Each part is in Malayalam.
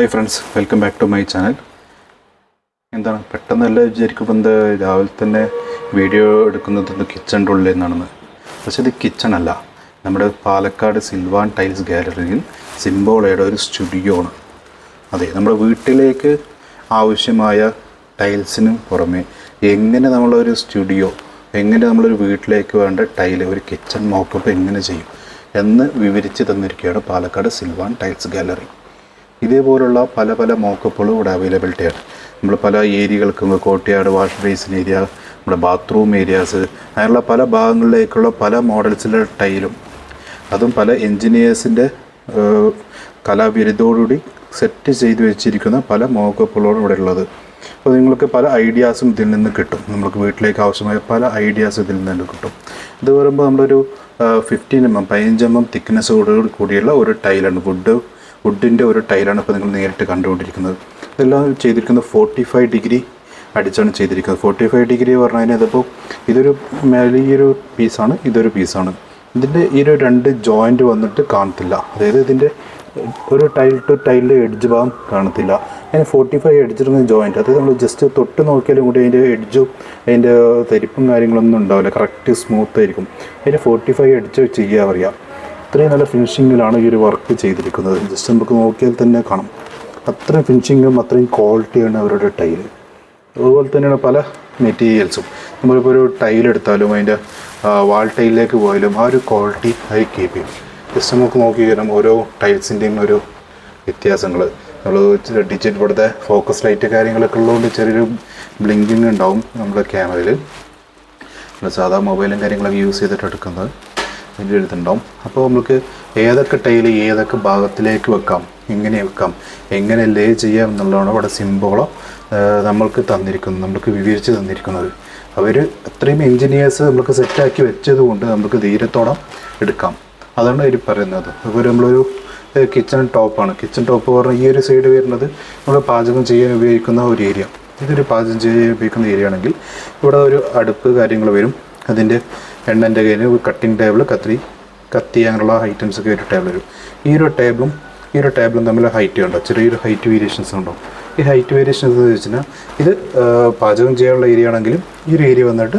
Hi friends welcome back to my channel എന്താണ്? പെട്ടെന്ന് എല്ലാം വിചാരിക്കുമ്പോൾ എന്താ രാവിലെ തന്നെ വീഡിയോ എടുക്കുന്നത് കിച്ചണിന്റെ ഉള്ളിൽ നിന്നാണെന്ന്. പക്ഷേ ഇത് കിച്ചൺ അല്ല. നമ്മുടെ പാലക്കാട് സിൽവാൻ ടൈൽസ് ഗാലറിയിൽ സിംബോളയുടെ ഒരു സ്റ്റുഡിയോ ആണ്. അതെ നമ്മുടെ വീട്ടിലേക്ക് ആവശ്യമായ ടൈൽസിന് പുറമെ എങ്ങനെ നമ്മളൊരു സ്റ്റുഡിയോ എങ്ങനെ നമ്മളൊരു വീട്ടിലേക്ക് വേണ്ട ടൈൽ ഒരു കിച്ചൺ മോക്കപ്പ് എങ്ങനെ ചെയ്യും എന്ന് വിവരിച്ച് തന്നിരിക്കുകയാണ് പാലക്കാട് സിൽവാൻ ടൈൽസ് ഗാലറി ഇതേപോലുള്ള പല പല മോക്കപ്പുകളും ഇവിടെ അവൈലബിലിറ്റി ആണ്. നമ്മൾ പല ഏരിയകൾക്കും കോട്ടയാട് വാഷ് ബേസിൻ ഏരിയ നമ്മുടെ ബാത്റൂം ഏരിയാസ് അങ്ങനെയുള്ള പല ഭാഗങ്ങളിലേക്കുള്ള പല മോഡൽസിലെ ടൈലും അതും പല എൻജിനീയേഴ്സിന്റെ കലാവിരുദ്ധോടുകൂടി സെറ്റ് ചെയ്ത് വെച്ചിരിക്കുന്ന പല മോക്കപ്പുകളാണ് ഇവിടെ ഉള്ളത്. അപ്പോൾ നിങ്ങൾക്ക് പല ഐഡിയാസും ഇതിൽ നിന്ന് കിട്ടും. നമുക്ക് വീട്ടിലേക്ക് ആവശ്യമായ പല ഐഡിയാസ് ഇതിൽ നിന്ന് കിട്ടും. ഇത് പറയുമ്പോൾ നമ്മളൊരു ഫിഫ്റ്റീൻ എം എം പതിനഞ്ച് എം എം തിക്നെസ്സോട് കൂടിയുള്ള ഒരു ടൈലാണ് വുഡ് വുഡിന്റെ ഒരു ടൈലാണ് ഇപ്പോൾ നിങ്ങൾ നേരിട്ട് കണ്ടുകൊണ്ടിരിക്കുന്നത്. ഇതെല്ലാം ചെയ്തിരിക്കുന്നത് ഫോർട്ടി ഫൈവ് ഡിഗ്രി അടിച്ചാണ് ചെയ്തിരിക്കുന്നത്. ഫോർട്ടി ഫൈവ് ഡിഗ്രി പറഞ്ഞു കഴിഞ്ഞാൽ ഇതിപ്പോൾ ഇതൊരു വലിയൊരു പീസാണ് ഇതൊരു പീസാണ്. ഇതിന്റെ ഈ ഒരു രണ്ട് ജോയിന്റ് വന്നിട്ട് കാണത്തില്ല. അതായത് ഇതിന്റെ ഒരു ടൈൽ ടു ടൈലിന്റെ എഡ്ജ് ഭാഗം കാണത്തില്ല. അതിന് ഫോർട്ടി ഫൈവ് എഡ്ജിടുന്ന ജോയിന്റ് അതായത് നമ്മൾ ജസ്റ്റ് തൊട്ട് നോക്കിയാലും കൂടി അതിന്റെ എഡ്ജും അതിന്റെ തരിപ്പും കാര്യങ്ങളൊന്നും ഉണ്ടാവില്ല. കറക്റ്റ് സ്മൂത്ത് ആയിരിക്കും. അതിന് ഫോർട്ടി ഫൈവ് എഡ്ജ് ചെയ്യാൻ പറയാം അത്രയും നല്ല ഫിനിഷിങ്ങിലാണ് ഈ ഒരു വർക്ക് ചെയ്തിരിക്കുന്നത്. ജസ്റ്റ് നമുക്ക് നോക്കിയാൽ തന്നെ കാണാം. അത്രയും ഫിനിഷിങ്ങും അത്രയും ക്വാളിറ്റിയാണ് അവരുടെ ടൈൽ അതുപോലെ തന്നെയാണ് പല മെറ്റീരിയൽസും നമ്മളിപ്പോൾ ഒരു ടൈൽ എടുത്താലും അതിന്റെ വാൾ ടൈലിലേക്ക് പോയാലും ആ ഒരു ക്വാളിറ്റി അത് കീപ്പ് ചെയ്യും. ജസ്റ്റ് നമുക്ക് നോക്കി കഴിഞ്ഞാൽ ഓരോ ടൈൽസിന്റെയും ഒരു വ്യത്യാസങ്ങൾ നമ്മൾ ഡിജിറ്റ് ഇവിടുത്തെ ഫോക്കസ് ലൈറ്റ് കാര്യങ്ങളൊക്കെ ഉള്ളതുകൊണ്ട് ചെറിയൊരു ബ്ലിങ്കിങ് ഉണ്ടാവും നമ്മുടെ ക്യാമറയിൽ സാധാ മൊബൈലും കാര്യങ്ങളൊക്കെ യൂസ് ചെയ്തിട്ട് എടുക്കുന്നത്. അതിന്റെ എഴുതുണ്ടാവും അപ്പോൾ നമുക്ക് ഏതൊക്കെ ടൈൽ ഏതൊക്കെ ഭാഗത്തിലേക്ക് വെക്കാം എങ്ങനെ വെക്കാം എങ്ങനെ ലേ ചെയ്യാം എന്നുള്ളതാണ് അവിടെ സിംബോളോ നമ്മൾക്ക് തന്നിരിക്കുന്നത് നമുക്ക് വിവരിച്ച് തന്നിരിക്കുന്നത്. അവർ അത്രയും എൻജിനീയേഴ്സ് നമുക്ക് സെറ്റാക്കി വെച്ചത് കൊണ്ട് നമുക്ക് ധീരത്തോളം എടുക്കാം. അതാണ് അവർ പറയുന്നത്. അതുപോലെ നമ്മളൊരു കിച്ചൺ ടോപ്പാണ് കിച്ചൺ ടോപ്പ് പറഞ്ഞാൽ ഈ ഒരു സൈഡ് വരുന്നത് നമ്മൾ പാചകം ചെയ്യാൻ ഉപയോഗിക്കുന്ന ഒരു ഏരിയ ഇതൊരു പാചകം ചെയ്യാൻ ഉപയോഗിക്കുന്ന ഏരിയ ആണെങ്കിൽ ഇവിടെ ഒരു അടുപ്പ് കാര്യങ്ങൾ വരും. അതിന്റെ എണ്ണന്റെ കയ്യിൽ കട്ടിങ് ടേബിൾ കത്രി കത്തി അങ്ങനെയുള്ള ഐറ്റംസ് ഒക്കെ ഒരു ടേബിൾ വരും. ഈ ഒരു ടേബിളും ഈ ഒരു ടേബിളും തമ്മിൽ ഹൈറ്റ് ഉണ്ടോ? ചെറിയൊരു ഹൈറ്റ് വേരിയേഷൻസ് ഉണ്ടോ? ഈ ഹൈറ്റ് വേരിയേഷൻസ് എന്ന് വെച്ചാൽ ഇത് പാചകം ചെയ്യാനുള്ള ഏരിയ ആണെങ്കിലും ഈ ഒരു ഏരിയ വന്നിട്ട്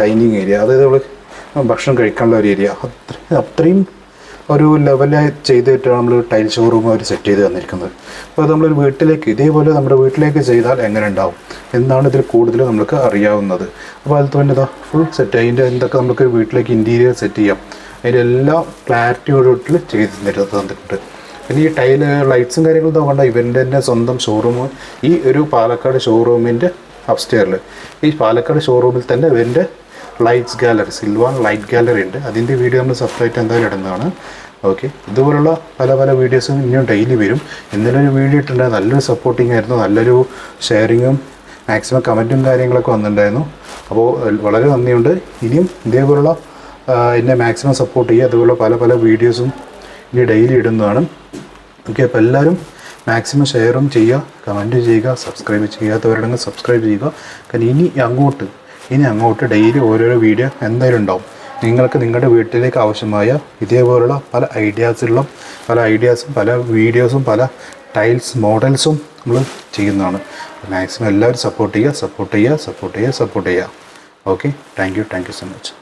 ഡൈനിങ് ഏരിയ അതായത് നമ്മൾ ഭക്ഷണം കഴിക്കാനുള്ള ഒരു ഏരിയ അത്രയും ഒരു ലെവലായി ചെയ്തിട്ടാണ് നമ്മൾ ടൈൽ ഷോറൂം അവർ സെറ്റ് ചെയ്ത് തന്നിരിക്കുന്നത്. അപ്പോൾ നമ്മളൊരു വീട്ടിലേക്ക് ഇതേപോലെ നമ്മുടെ വീട്ടിലേക്ക് ചെയ്താൽ എങ്ങനെ ഉണ്ടാവും എന്നാണ് ഇതിൽ കൂടുതൽ നമുക്ക് അറിയാവുന്നത്. അപ്പോൾ അത് തന്നെ ഇതാ ഫുൾ സെറ്റ് അതിന്റെ എന്തൊക്കെ നമുക്ക് വീട്ടിലേക്ക് ഇന്റീരിയർ സെറ്റ് ചെയ്യാം. അതിന്റെ എല്ലാ ക്ലാരിറ്റിയോടുകൂടി ചെയ്ത് തന്നിട്ട് തന്നിട്ടുണ്ട്. പിന്നെ ഈ ടൈൽ ലൈറ്റ്സും കാര്യങ്ങളും നോക്കണ്ട ഇവന്റെ തന്നെ സ്വന്തം ഷോറൂം ഈ ഒരു പാലക്കാട് ഷോറൂമിന്റെ അപ്സ്റ്റെയറിൽ ഈ പാലക്കാട് ഷോറൂമിൽ തന്നെ ഇവന്റെ lights gallery Sylvan light gallery ഉണ്ട്. അതിന്റെ വീഡിയോ നമ്മൾ സെപ്പറേറ്റ് എന്തായാലും ഇടുന്നതാണ്. ഓക്കെ ഇതുപോലുള്ള പല പല വീഡിയോസും ഇനിയും ഡെയിലി വരും. ഇന്നലെ ഒരു വീഡിയോ ഇട്ടിട്ടുണ്ടായിരുന്നു നല്ലൊരു സപ്പോർട്ടിങ് ആയിരുന്നു. നല്ലൊരു ഷെയറിങ്ങും മാക്സിമം കമന്റും കാര്യങ്ങളൊക്കെ വന്നിട്ടുണ്ടായിരുന്നു. അപ്പോൾ വളരെ നന്ദിയുണ്ട്. ഇനിയും ഇതേപോലുള്ള എന്നെ മാക്സിമം സപ്പോർട്ട് ചെയ്യുക. അതുപോലെ പല പല വീഡിയോസും ഇനി ഡെയിലി ഇടുന്നതാണ്. ഓക്കെ അപ്പോൾ എല്ലാവരും മാക്സിമം ഷെയറും ചെയ്യുക. കമന്റ് ചെയ്യുക. സബ്സ്ക്രൈബ് ചെയ്യാത്തവരുണ്ടെങ്കിൽ സബ്സ്ക്രൈബ് ചെയ്യുക. കാരണം ഇനി അങ്ങോട്ട് ഇനി അങ്ങോട്ട് ഡെയിലി ഓരോരോ വീഡിയോ എന്തായാലും ഉണ്ടാവും. നിങ്ങൾക്ക് നിങ്ങളുടെ വീട്ടിലേക്ക് ആവശ്യമായ ഇതേപോലുള്ള പല ഐഡിയാസുള്ള പല ഐഡിയാസും പല വീഡിയോസും പല ടൈൽസ് മോഡൽസും നമ്മൾ ചെയ്യുന്നതാണ്. മാക്സിമം എല്ലാവരും സപ്പോർട്ട് ചെയ്യുക സപ്പോർട്ട് ചെയ്യുക സപ്പോർട്ട് ചെയ്യുക സപ്പോർട്ട് ചെയ്യുക. Okay thank you thank you so much